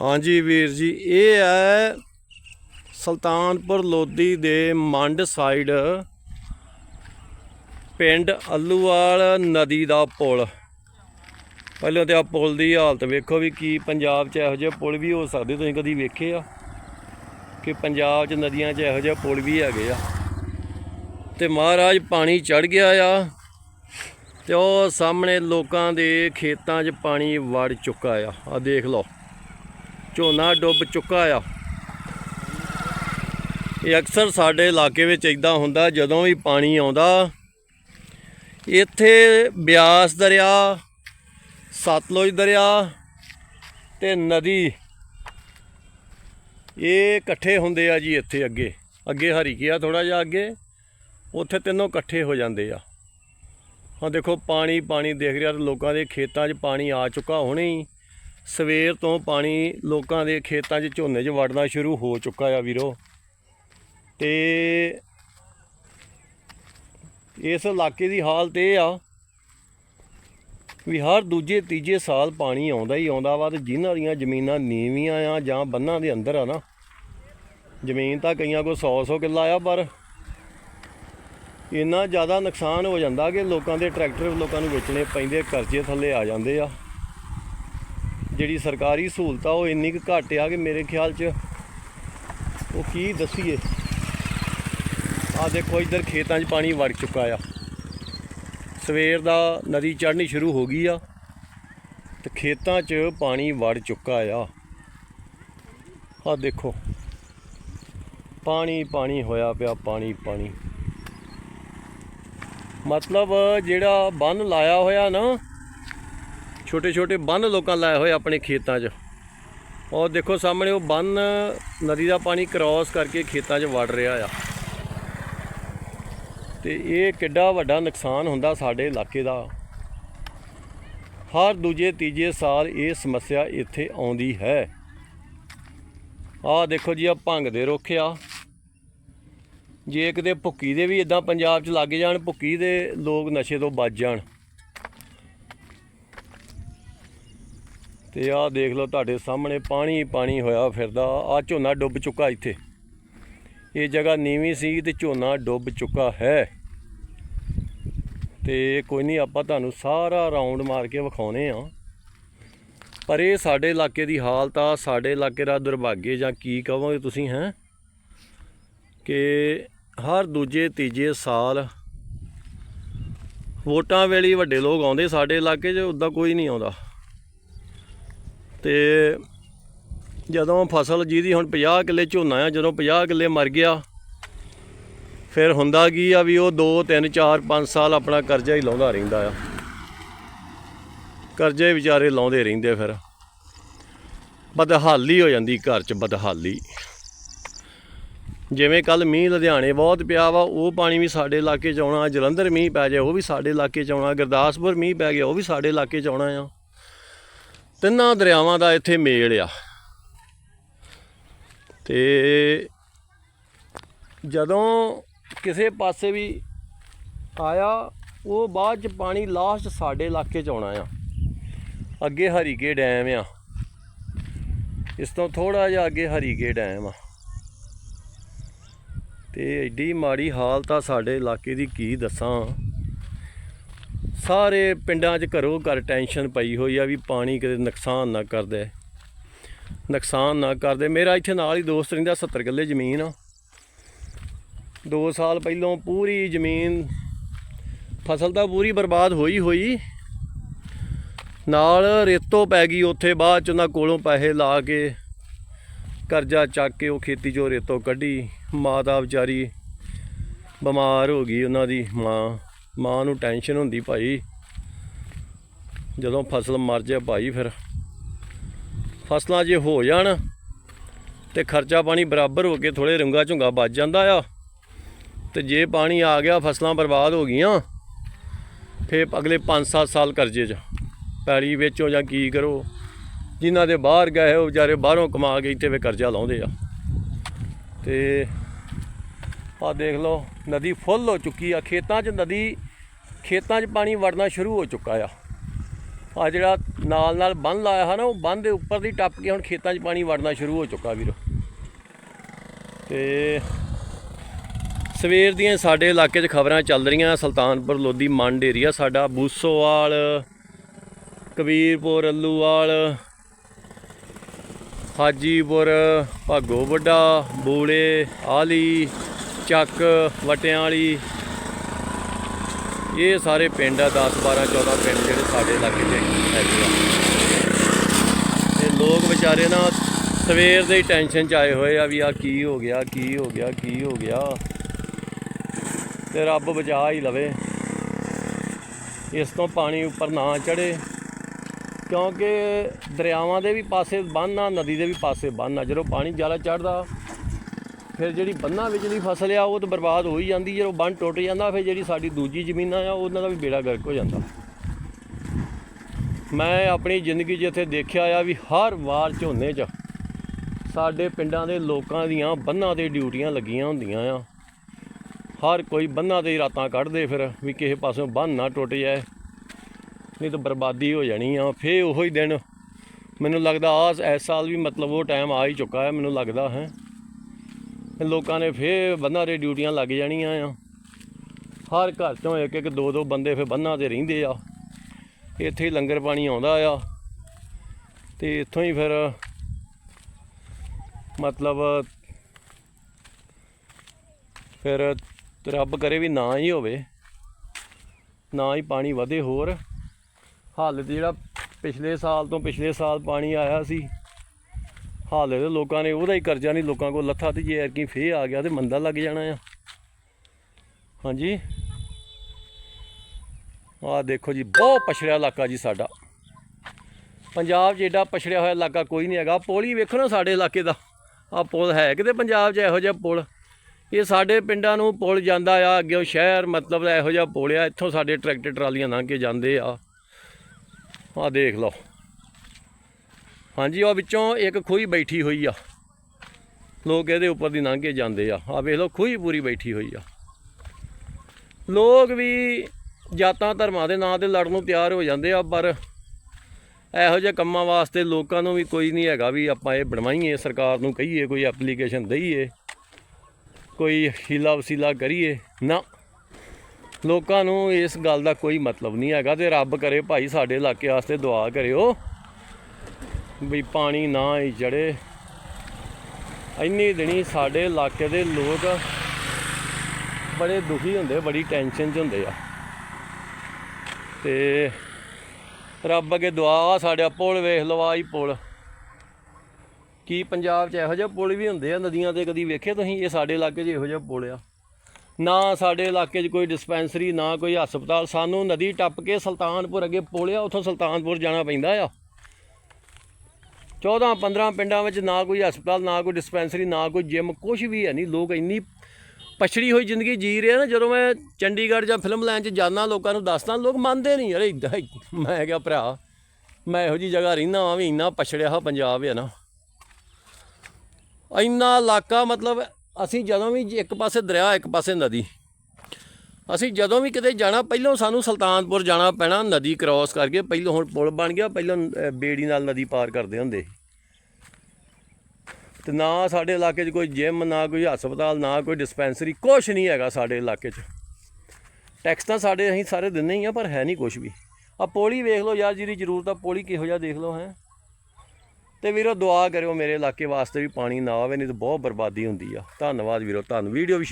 ਹਾਂਜੀ ਵੀਰ ਜੀ, ਇਹ ਹੈ ਸੁਲਤਾਨਪੁਰ ਲੋਧੀ ਦੇ ਮੰਡ ਸਾਈਡ, ਪਿੰਡ ਅਲੂਵਾਲ ਨਦੀ ਦਾ ਪੁਲ। ਪਹਿਲਾਂ ਤੇ ਆ ਪੁਲ ਦੀ ਹਾਲਤ ਵੇਖੋ ਵੀ ਕੀ, ਪੰਜਾਬ 'ਚ ਇਹੋ ਜਿਹੇ ਪੁਲ ਵੀ ਹੋ ਸਕਦੇ, ਤੁਸੀਂ ਕਦੀ ਵੇਖੇ ਆ? ਕਿ ਪੰਜਾਬ 'ਚ ਨਦੀਆਂ 'ਚ ਇਹੋ ਜਿਹੇ ਪੁਲ ਵੀ ਹੈਗੇ ਆ। ਤੇ ਮਹਾਰਾਜ ਪਾਣੀ ਚੜ ਗਿਆ ਆ, ਤੇ ਉਹ ਸਾਹਮਣੇ ਲੋਕਾਂ ਦੇ ਖੇਤਾਂ 'ਚ ਪਾਣੀ ਵੜ ਚੁੱਕਾ ਆ। ਆ ਦੇਖ ਲਓ। ਝੋਨਾ ਡੁੱਬ ਚੁੱਕਾ ਆ। ਇਹ ਅਕਸਰ ਸਾਡੇ ਇਲਾਕੇ ਵਿੱਚ ਇਦਾਂ ਹੁੰਦਾ, ਜਦੋਂ ਵੀ ਪਾਣੀ ਆਉਂਦਾ, ਇੱਥੇ ਬਿਆਸ ਦਰਿਆ, ਸਤਲੁਜ ਦਰਿਆ ਤੇ ਨਦੀ, ਇਹ ਇਕੱਠੇ ਹੁੰਦੇ ਆ ਜੀ ਇੱਥੇ ਅੱਗੇ। ਅੱਗੇ ਹਰੀਕਿਆ ਥੋੜਾ ਜਿਹਾ ਅੱਗੇ, ਉੱਥੇ ਤਿੰਨੋਂ ਇਕੱਠੇ ਹੋ ਜਾਂਦੇ ਆ। ਹਾਂ ਦੇਖੋ, ਪਾਣੀ ਪਾਣੀ ਦੇਖ ਰਿਹਾ ਤੇ ਲੋਕਾਂ ਦੇ ਖੇਤਾਂ 'ਚ ਪਾਣੀ ਆ ਚੁੱਕਾ ਹੁਣੇ ਹੀ। ਸਵੇਰ ਤੋਂ ਪਾਣੀ ਲੋਕਾਂ ਦੇ ਖੇਤਾਂ 'ਚ ਝੋਨੇ 'ਚ ਵੜਨਾ ਸ਼ੁਰੂ ਹੋ ਚੁੱਕਾ ਆ ਵੀਰੋ। ਤੇ ਇਸ ਇਲਾਕੇ ਦੀ ਹਾਲਤ ਇਹ ਆ ਵੀ ਹਰ ਦੂਜੇ, ਤੀਜੇ ਸਾਲ ਪਾਣੀ ਆਉਂਦਾ ਹੀ ਆਉਂਦਾ ਵਾ ਤੇ ਜਿਨ੍ਹਾਂ ਦੀਆਂ ਜ਼ਮੀਨਾਂ ਨੀਵੀਆਂ ਆ ਜਾਂ ਬੰਨਾਂ ਦੇ ਅੰਦਰ ਆ ਨਾ, ਜ਼ਮੀਨ ਤਾਂ ਕਈਆਂ ਕੋ 100 100 ਕਿੱਲਾ ਆ, ਪਰ ਇੰਨਾ ਜ਼ਿਆਦਾ ਨੁਕਸਾਨ ਹੋ ਜਾਂਦਾ ਕਿ ਲੋਕਾਂ ਦੇ ਟਰੈਕਟਰ ਲੋਕਾਂ ਨੂੰ ਵੇਚਣੇ ਪੈਂਦੇ, ਕਰਜ਼ੇ ਥੱਲੇ ਆ ਜਾਂਦੇ ਆ। ਜਿਹੜੀ ਸਰਕਾਰੀ ਸਹੂਲਤ ਆ ਉਹ ਇੰਨੀ ਕੁ ਘੱਟ ਆ ਕਿ ਮੇਰੇ ਖਿਆਲ 'ਚ ਉਹ ਕੀ ਦੱਸੀਏ? ਆ ਦੇਖੋ, ਇੱਧਰ ਖੇਤਾਂ 'ਚ ਪਾਣੀ ਵੜ ਚੁੱਕਾ ਆ। ਸਵੇਰ ਦਾ ਨਦੀ ਚੜ੍ਹਨੀ ਸ਼ੁਰੂ ਹੋ ਗਈ ਆ ਤੇ ਖੇਤਾਂ 'ਚ ਪਾਣੀ ਵੜ ਚੁੱਕਾ ਆ। ਆ ਦੇਖੋ, ਪਾਣੀ ਪਾਣੀ ਹੋਇਆ ਪਿਆ, ਪਾਣੀ ਪਾਣੀ। ਮਤਲਬ ਜਿਹੜਾ ਬੰਨ ਲਾਇਆ ਹੋਇਆ ਨਾ ਛੋਟੇ ਛੋਟੇ ਬੰਨ ਲੋਕਾਂ ਲਾਏ ਹੋਏ ਆਪਣੇ ਖੇਤਾਂ 'ਚ। ਔਰ ਦੇਖੋ ਸਾਹਮਣੇ ਉਹ ਬੰਨ ਨਦੀ ਦਾ ਪਾਣੀ ਕ੍ਰਾਸ ਕਰਕੇ ਖੇਤਾਂ 'ਚ ਵੜ ਰਿਹਾ ਆ। ਤੇ ਇਹ ਕਿੱਡਾ ਵੱਡਾ ਨੁਕਸਾਨ ਹੁੰਦਾ ਸਾਡੇ ਇਲਾਕੇ ਦਾ। ਹਰ ਦੂਜੇ, ਤੀਜੇ ਸਾਲ ਇਹ ਸਮੱਸਿਆ ਇੱਥੇ ਆਉਂਦੀ ਹੈ। ਆਹ ਦੇਖੋ ਜੀ ਆ ਭੰਗ ਦੇ ਰੁੱਖ ਆ। ਜੇ ਕਿਤੇ ਭੁੱਕੀ ਦੇ ਵੀ ਇਦਾਂ ਪੰਜਾਬ 'ਚ ਲੱਗ ਜਾਣ, ਭੁੱਕੀ ਦੇ ਲੋਕ ਨਸ਼ੇ ਤੋਂ ਬਚ ਜਾਣ। ਤੇ ਆਹ ਦੇਖ ਲਓ ਤੁਹਾਡੇ ਸਾਹਮਣੇ ਪਾਣੀ ਪਾਣੀ ਹੋਇਆ ਫਿਰਦਾ। ਆ ਝੋਨਾ ਡੁੱਬ ਚੁੱਕਾ ਇੱਥੇ। ਇਹ ਜਗ੍ਹਾ ਨੀਵੀਂ ਸੀ ਤੇ ਝੋਨਾ ਡੁੱਬ ਚੁੱਕਾ ਹੈ। ਤੇ ਕੋਈ ਨਹੀਂ, ਆਪਾਂ ਤੁਹਾਨੂੰ ਸਾਰਾ ਰਾਉਂਡ ਮਾਰ ਕੇ ਵਿਖਾਉਨੇ ਆ। ਪਰ ਇਹ ਸਾਡੇ ਇਲਾਕੇ ਦੀ ਹਾਲਤ ਆ, ਸਾਡੇ ਇਲਾਕੇ ਦਾ ਦੁਰਭਾਗੇ ਜਾਂ ਕੀ ਕਹੋਗੇ ਤੁਸੀਂ, ਹੈ? ਕਿ ਹਰ ਦੂਜੇ, ਤੀਜੇ ਸਾਲ ਵੋਟਾਂ ਵੇਲੇ ਵੱਡੇ ਲੋਕ ਆਉਂਦੇ ਸਾਡੇ ਇਲਾਕੇ 'ਚ, ਉਦਾਂ ਕੋਈ ਨਹੀਂ ਆਉਂਦਾ। ਤੇ ਜਦੋਂ ਫਸਲ ਜਿਹਦੀ ਹੁਣ 50 ਕਿੱਲੇ ਝੋਨਾ ਆ, ਜਦੋਂ 50 ਕਿੱਲੇ ਮਰ ਗਿਆ, ਫਿਰ ਹੁੰਦਾ ਕੀ ਆ ਵੀ ਉਹ 2 3 4 5 ਸਾਲ ਆਪਣਾ ਕਰਜ਼ਾ ਹੀ ਲਾਉਂਦਾ ਰਹਿੰਦਾ ਆ। ਕਰਜ਼ੇ ਵਿਚਾਰੇ ਲਾਉਂਦੇ ਰਹਿੰਦੇ ਫਿਰ। ਬਦਹਾਲੀ ਹੋ ਜਾਂਦੀ ਘਰ 'ਚ ਬਦਹਾਲੀ। ਜਿਵੇਂ ਕੱਲ ਮੀਂਹ ਲੁਧਿਆਣੇ ਬਹੁਤ ਪਿਆ ਵਾ, ਉਹ ਪਾਣੀ ਵੀ ਸਾਡੇ ਇਲਾਕੇ 'ਚ ਆਉਣਾ, ਜਲੰਧਰ ਮੀਂਹ ਪੈ ਜਾਏ, ਉਹ ਵੀ ਸਾਡੇ ਇਲਾਕੇ 'ਚ ਆਉਣਾ, ਗੁਰਦਾਸਪੁਰ ਮੀਂਹ ਪੈ ਗਿਆ, ਉਹ ਵੀ ਸਾਡੇ ਇਲਾਕੇ 'ਚ ਆਉਣਾ ਆ। ਤਿੰਨਾਂ ਦਰਿਆਵਾਂ ਦਾ ਇੱਥੇ ਮੇਲ ਆ। ਤੇ ਜਦੋਂ ਕਿਸੇ ਪਾਸੇ ਵੀ ਆਇਆ, ਉਹ ਬਾਅਦ ਚ ਪਾਣੀ ਲਾਸਟ ਸਾਡੇ ਇਲਾਕੇ ਚ ਆਉਣਾ ਆ। ਅੱਗੇ ਹਰੀਕੇ ਡੈਮ ਆ। ਇਸ ਤੋਂ ਥੋੜਾ ਜਿਹਾ ਅੱਗੇ ਹਰੀਕੇ ਡੈਮ ਆ। ਤੇ ਐਡੀ ਮਾੜੀ ਹਾਲਤ ਆ ਸਾਡੇ ਇਲਾਕੇ ਦੀ, ਕੀ ਦੱਸਾਂ। ਸਾਰੇ ਪਿੰਡਾਂ 'ਚ ਘਰੋਂ ਘਰ ਟੈਨਸ਼ਨ ਪਈ ਹੋਈ ਆ ਵੀ ਪਾਣੀ ਕਿਤੇ ਨੁਕਸਾਨ ਨਾ ਕਰਦੇ ਨੁਕਸਾਨ ਨਾ ਕਰਦੇ ਮੇਰਾ ਇੱਥੇ ਨਾਲ ਹੀ ਦੋਸਤ ਰਹਿੰਦਾ 70 ਕਿੱਲੇ ਜ਼ਮੀਨ ਆ। 2 ਸਾਲ ਪਹਿਲੋਂ ਪੂਰੀ ਜ਼ਮੀਨ, ਫਸਲ ਤਾਂ ਪੂਰੀ ਬਰਬਾਦ ਹੋਈ ਹੋਈ। ਨਾਲ ਰੇਤੋਂ ਪੈ ਗਈ ਉੱਥੇ, ਬਾਅਦ ਚ ਉਹਨਾਂ ਕੋਲੋਂ ਪੈਸੇ ਲਾ ਕੇ ਕਰਜ਼ਾ ਚੱਕ ਕੇ ਉਹ ਖੇਤੀ ਚੋਂ ਰੇਤੋਂ ਕੱਢੀ। ਮਾਤਾ ਵਿਚਾਰੀ ਬਿਮਾਰ ਹੋ ਗਈ ਉਹਨਾਂ ਦੀ, ਮਾਂ ਮਾਂ ਨੂੰ ਟੈਨਸ਼ਨ ਹੁੰਦੀ ਭਾਈ। ਜਦੋਂ ਫਸਲ ਮਰ ਜਾਏ ਭਾਈ ਫਿਰ ਫਸਲਾਂ ਜੇ ਹੋ ਜਾਣ ਤੇ ਖਰਚਾ ਪਾਣੀ ਬਰਾਬਰ ਹੋ ਕੇ ਥੋੜੇ ਰੰਗਾ ਝੁੰਗਾ ਬਚ ਜਾਂਦਾ ਆ ਤੇ ਜੇ ਪਾਣੀ ਆ ਗਿਆ, ਫਸਲਾਂ ਬਰਬਾਦ ਹੋ ਗਈਆਂ, ਫੇਰ ਅਗਲੇ 5-7 ਸਾਲ ਕਰਜ਼ੇ 'ਚ ਪੈੜੀ ਵੇਚੋ ਜਾਂ ਕੀ ਕਰੋ, ਜਿਨ੍ਹਾਂ ਦੇ ਬਾਹਰ ਗਏ ਉਹ ਵਿਚਾਰੇ ਬਾਹਰੋਂ ਕਮਾ ਕੇ ਇੱਥੇ ਵੇ ਕਰਜ਼ਾ ਲਾਉਂਦੇ ਆ। ਤੇ ਆ ਦੇਖ ਲਓ, ਨਦੀ ਫੁੱਲ ਹੋ ਚੁੱਕੀ ਆ, ਖੇਤਾਂ 'ਚ ਨਦੀ, ਖੇਤਾਂ 'ਚ ਪਾਣੀ ਵੜਨਾ ਸ਼ੁਰੂ ਹੋ ਚੁੱਕਾ ਆ। ਆ ਜਿਹੜਾ ਨਾਲ ਨਾਲ ਬੰਨ ਲਾਇਆ ਹੈ ਨਾ ਉਹ ਬੰਨ ਦੇ ਉੱਪਰ ਦੀ ਟੱਪ ਕੇ ਹੁਣ ਖੇਤਾਂ 'ਚ ਪਾਣੀ ਵੜਨਾ ਸ਼ੁਰੂ ਹੋ ਚੁੱਕਾ ਵੀਰੋ। ਤੇ ਸਵੇਰ ਦੀਆਂ ਸਾਡੇ ਇਲਾਕੇ 'ਚ ਖਬਰਾਂ ਚੱਲ ਰਹੀਆਂ, ਸੁਲਤਾਨਪੁਰ ਲੋਧੀ ਮੰਡ ਏਰੀਆ ਸਾਡਾ ਬੂਸੋਵਾਲ, ਕਬੀਰਪੁਰ, ਅੱਲੂਵਾਲ, ਹਾਜੀਪੁਰ ਭਾਗੋ ਵੱਡਾ ਬੂਲੇ ਆਲੀ ਚੱਕ ਵਟਿਆਂ ਵਾਲੀ ਇਹ ਸਾਰੇ ਪਿੰਡ ਆ 10 12 14 ਪਿੰਡ ਜਿਹੜੇ ਸਾਡੇ ਇਲਾਕੇ 'ਚ ਹੈਗੇ ਆ। ਤੇ ਲੋਕ ਵਿਚਾਰੇ ਨਾ ਸਵੇਰ ਦੇ ਹੀ ਟੈਨਸ਼ਨ 'ਚ ਆਏ ਹੋਏ ਆ ਵੀ ਆ ਕੀ ਹੋ ਗਿਆ, ਕੀ ਹੋ ਗਿਆ, ਕੀ ਹੋ ਗਿਆ। ਤੇ ਰੱਬ ਬਚਾ ਹੀ ਲਵੇ। ਇਸ ਤੋਂ ਪਾਣੀ ਉੱਪਰ ਨਾ ਚੜੇ ਕਿਉਂਕਿ ਦਰਿਆਵਾਂ ਦੇ ਵੀ ਪਾਸੇ ਬੰਨ੍ਹ ਆ, ਨਦੀ ਦੇ ਵੀ ਪਾਸੇ ਬੰਨ੍ਹ ਆ। ਜਦੋਂ ਪਾਣੀ ਜ਼ਿਆਦਾ ਚੜਦਾ ਫਿਰ ਜਿਹੜੀ ਬੰਨਾ ਵਿਚਲੀ ਫਸਲ ਆ, ਉਹ ਤਾਂ ਬਰਬਾਦ ਹੋ ਹੀ ਜਾਂਦੀ, ਜਦੋਂ ਬੰਨ ਟੁੱਟ ਜਾਂਦਾ, ਫਿਰ ਜਿਹੜੀ ਸਾਡੀ ਦੂਜੀ ਜ਼ਮੀਨਾਂ ਆ, ਉਹਨਾਂ ਦਾ ਵੀ ਬੇੜਾ ਗਰਕ ਹੋ ਜਾਂਦਾ। ਮੈਂ ਆਪਣੀ ਜ਼ਿੰਦਗੀ 'ਚ ਇੱਥੇ ਦੇਖਿਆ ਆ ਵੀ ਹਰ ਵਾਰ ਝੋਨੇ 'ਚ ਸਾਡੇ ਪਿੰਡਾਂ ਦੇ ਲੋਕਾਂ ਦੀਆਂ ਬੰਨਾਂ ਤੇ ਡਿਊਟੀਆਂ ਲੱਗੀਆਂ ਹੁੰਦੀਆਂ ਆ। ਹਰ ਕੋਈ ਬੰਨਾਂ ਤੇ ਹੀ ਰਾਤਾਂ ਕੱਢਦੇ ਫਿਰ ਵੀ ਕਿਸੇ ਪਾਸੋਂ ਬੰਨ ਨਾ ਟੁੱਟ ਜਾਏ, ਨਹੀਂ ਤਾਂ ਬਰਬਾਦੀ ਹੋ ਜਾਣੀ ਆ। ਫੇਰ ਉਹੋ ਹੀ ਦਿਨ ਮੈਨੂੰ ਲੱਗਦਾ ਆਸ ਇਸ ਸਾਲ ਵੀ ਮਤਲਬ ਉਹ ਟਾਈਮ ਆ ਹੀ ਚੁੱਕਾ ਹੈ, ਮੈਨੂੰ ਲੱਗਦਾ ਹੈ। ਲੋਕਾਂ ਨੇ ਫੇਰ ਬੰਨਾਂ ਦੇ ਡਿਊਟੀਆਂ ਲੱਗ ਜਾਣੀਆਂ ਆ। ਹਰ ਘਰ ਚੋਂ ਇੱਕ ਇੱਕ, ਦੋ ਦੋ ਬੰਦੇ ਫੇਰ ਬੰਨਾਂ ਤੇ ਰਹਿੰਦੇ ਆ। ਇੱਥੇ ਹੀ ਲੰਗਰ ਪਾਣੀ ਆਉਂਦਾ ਆ। ਤੇ ਇੱਥੋਂ ਹੀ ਫਿਰ ਮਤਲਬ ਫਿਰ ਰੱਬ ਕਰੇ ਵੀ ਨਾ ਹੀ ਹੋਵੇ। ਨਾ ਹੀ ਪਾਣੀ ਵਧੇ ਹੋਰ। ਹਾਲਤ ਜਿਹੜਾ ਪਿਛਲੇ ਸਾਲ ਤੋਂ ਪਿਛਲੇ ਸਾਲ ਪਾਣੀ ਆਇਆ ਸੀ ਹਾਲੇ ਤੇ ਲੋਕਾਂ ਨੇ ਉਹਦਾ ਹੀ ਕਰਜ਼ਾ ਨਹੀਂ, ਲੋਕਾਂ ਕੋਲ ਲੱਥਾ ਤੇ ਜੇ ਐਰਕੀ ਫੇ ਆ ਗਿਆ ਤੇ ਮੰਦਾ ਲੱਗ ਜਾਣਾ ਆ। ਹਾਂਜੀ। ਆਹ ਦੇਖੋ ਜੀ, ਬਹੁਤ ਪਛੜਿਆ ਇਲਾਕਾ ਜੀ ਸਾਡਾ। ਪੰਜਾਬ 'ਚ ਏਡਾ ਪਛੜਿਆ ਹੋਇਆ ਇਲਾਕਾ ਕੋਈ ਨਹੀਂ ਹੈਗਾ। ਪੁਲ ਹੀ ਵੇਖੋ ਨਾ ਸਾਡੇ ਇਲਾਕੇ ਦਾ। ਆਹ ਪੁਲ ਹੈ ਕਿਤੇ ਪੰਜਾਬ 'ਚ ਇਹੋ ਜਿਹਾ ਪੁਲ? ਇਹ ਸਾਡੇ ਪਿੰਡਾਂ ਨੂੰ ਪੁਲ ਜਾਂਦਾ ਆ ਅੱਗੇ ਸ਼ਹਿਰ ਮਤਲਬ ਇਹੋ ਜਿਹਾ ਪੁਲ ਆ, ਇੱਥੋਂ ਸਾਡੇ ਟਰੈਕਟਰ ਟਰਾਲੀਆਂ ਲੰਘ ਕੇ ਜਾਂਦੇ ਆ। ਆਹ ਦੇਖ ਲਓ। ਹਾਂਜੀ, ਉਹ ਵਿੱਚੋਂ ਇੱਕ ਖੂਹੀ ਬੈਠੀ ਹੋਈ ਆ। ਲੋਕ ਇਹਦੇ ਉੱਪਰ ਦੀ ਲੰਘ ਕੇ ਜਾਂਦੇ ਆ। ਆਹ ਵੇਖ ਲਓ, ਖੂਹੀ ਪੂਰੀ ਬੈਠੀ ਹੋਈ ਆ। ਲੋਕ ਵੀ ਜਾਤਾਂ ਧਰਮਾਂ ਦੇ ਨਾਂ ਤੇ ਲੜਨ ਨੂੰ ਤਿਆਰ ਹੋ ਜਾਂਦੇ ਆ, ਪਰ ਇਹੋ ਜਿਹੇ ਕੰਮਾਂ ਵਾਸਤੇ ਲੋਕਾਂ ਨੂੰ ਵੀ ਕੋਈ ਨਹੀਂ ਹੈਗਾ ਵੀ ਆਪਾਂ ਇਹ ਬਣਵਾਈਏ, ਸਰਕਾਰ ਨੂੰ ਕਹੀਏ, ਕੋਈ ਐਪਲੀਕੇਸ਼ਨ ਦਈਏ, ਕੋਈ ਹੀਲਾ ਵਸੀਲਾ ਕਰੀਏ। ਨਾ, ਲੋਕਾਂ ਨੂੰ ਇਸ ਗੱਲ ਦਾ ਕੋਈ ਮਤਲਬ ਨਹੀਂ ਹੈਗਾ ਤੇ ਰੱਬ ਕਰੇ ਭਾਈ ਸਾਡੇ ਇਲਾਕੇ ਵਾਸਤੇ ਦੁਆ ਕਰਿਓ। ਵੀ ਪਾਣੀ ਨਾ ਹੀ ਚੜੇ ਇੰਨੀ ਦਿਨੀ ਸਾਡੇ ਇਲਾਕੇ ਦੇ ਲੋਕ ਬੜੇ ਦੁਖੀ ਹੁੰਦੇ, ਬੜੀ ਟੈਨਸ਼ਨ 'ਚ ਹੁੰਦੇ ਆ। ਤੇ ਰੱਬ ਅੱਗੇ ਦੁਆ ਆ ਸਾਡਾ ਪੁਲ ਵੇਖ ਲਵਾ ਹੀ ਪੁਲ। ਕੀ ਪੰਜਾਬ 'ਚ ਇਹੋ ਜਿਹੇ ਪੁਲ ਵੀ ਹੁੰਦੇ ਆ ਨਦੀਆਂ ਤੇ, ਕਦੀ ਵੇਖੇ ਤੁਸੀਂ? ਇਹ ਸਾਡੇ ਇਲਾਕੇ 'ਚ ਇਹੋ ਜਿਹਾ ਪੁਲ ਆ। ਨਾ ਸਾਡੇ ਇਲਾਕੇ 'ਚ ਕੋਈ ਡਿਸਪੈਂਸਰੀ ਨਾ ਕੋਈ ਹਸਪਤਾਲ, ਸਾਨੂੰ ਨਦੀ ਟੱਪ ਕੇ ਸੁਲਤਾਨਪੁਰ ਅੱਗੇ ਪੁਲ ਆ, ਉੱਥੋਂ ਸੁਲਤਾਨਪੁਰ ਜਾਣਾ ਪੈਂਦਾ ਆ। 14 15 ਪਿੰਡਾਂ ਵਿੱਚ ਨਾ ਕੋਈ ਹਸਪਤਾਲ, ਨਾ ਕੋਈ ਡਿਸਪੈਂਸਰੀ, ਨਾ ਕੋਈ ਜਿਮ ਕੁਝ ਵੀ ਹੈ ਨਹੀਂ। ਲੋਕ ਇੰਨੀ ਪਛੜੀ ਹੋਈ ਜ਼ਿੰਦਗੀ ਜੀ ਰਹੇ ਆ ਨਾ, ਜਦੋਂ ਮੈਂ ਚੰਡੀਗੜ੍ਹ ਜਾਂ ਫਿਲਮ ਲਾਈਨ 'ਚ ਜਾਂਦਾ, ਲੋਕਾਂ ਨੂੰ ਦੱਸਦਾ, ਲੋਕ ਮੰਨਦੇ ਨਹੀਂ ਯਾਰ ਇਦਾਂ ਮੈਂ ਕਿਹਾ ਭਰਾ, ਮੈਂ ਇਹੋ ਜੀ ਜਗ੍ਹਾ ਰਹਿੰਦਾ ਵਾਂ ਵੀ ਇੰਨਾ ਪਛੜਿਆ ਹੋਇਆ ਪੰਜਾਬ ਹੈ ਨਾ। ਇੰਨਾ ਇਲਾਕਾ ਮਤਲਬ ਅਸੀਂ ਜਦੋਂ ਵੀ ਇੱਕ ਪਾਸੇ ਦਰਿਆ, ਇੱਕ ਪਾਸੇ ਨਦੀ ਅਸੀਂ ਜਦੋਂ ਵੀ ਕਿਤੇ ਜਾਣਾ, ਪਹਿਲਾਂ ਸਾਨੂੰ ਸੁਲਤਾਨਪੁਰ ਜਾਣਾ ਪੈਣਾ, ਨਦੀ ਕ੍ਰਾਸ ਕਰਕੇ, ਪਹਿਲਾਂ ਹੁਣ ਪੁਲ ਬਣ ਗਿਆ, ਪਹਿਲਾਂ ਬੇੜੀ ਨਾਲ ਨਦੀ ਪਾਰ ਕਰਦੇ ਹੁੰਦੇ ਸੀ। ਤੇ ਨਾ ਸਾਡੇ ਇਲਾਕੇ 'ਚ ਕੋਈ ਜਿਮ ਨਾ ਕੋਈ ਹਸਪਤਾਲ, ਨਾ ਕੋਈ ਡਿਸਪੈਂਸਰੀ ਕੁਛ ਨਹੀਂ ਹੈਗਾ ਸਾਡੇ ਇਲਾਕੇ 'ਚ। ਟੈਕਸ ਤਾਂ ਸਾਡੇ ਅਸੀਂ ਸਾਰੇ ਦਿੰਦੇ ਹੀ ਆ, ਪਰ ਹੈ ਨਹੀਂ ਕੁਛ ਵੀ। ਆ ਪੋਲੀ ਵੇਖ ਲਓ ਯਾਰ, ਜਿਹਦੀ ਜ਼ਰੂਰਤ ਆ, ਪੋਲੀ ਕਿਹੋ ਜਿਹਾ ਦੇਖ ਲਓ, ਹੈ। ਤੇ ਵੀਰੋ, ਦੁਆ ਕਰਿਓ ਮੇਰੇ ਇਲਾਕੇ ਵਾਸਤੇ ਵੀ ਪਾਣੀ ਨਾ ਆਵੇ, ਨਹੀਂ ਤਾਂ ਬਹੁਤ ਬਰਬਾਦੀ ਹੁੰਦੀ ਆ। ਧੰਨਵਾਦ ਵੀਰੋ ਤੁਹਾਨੂੰ ਵੀਡੀਓ ਵੀ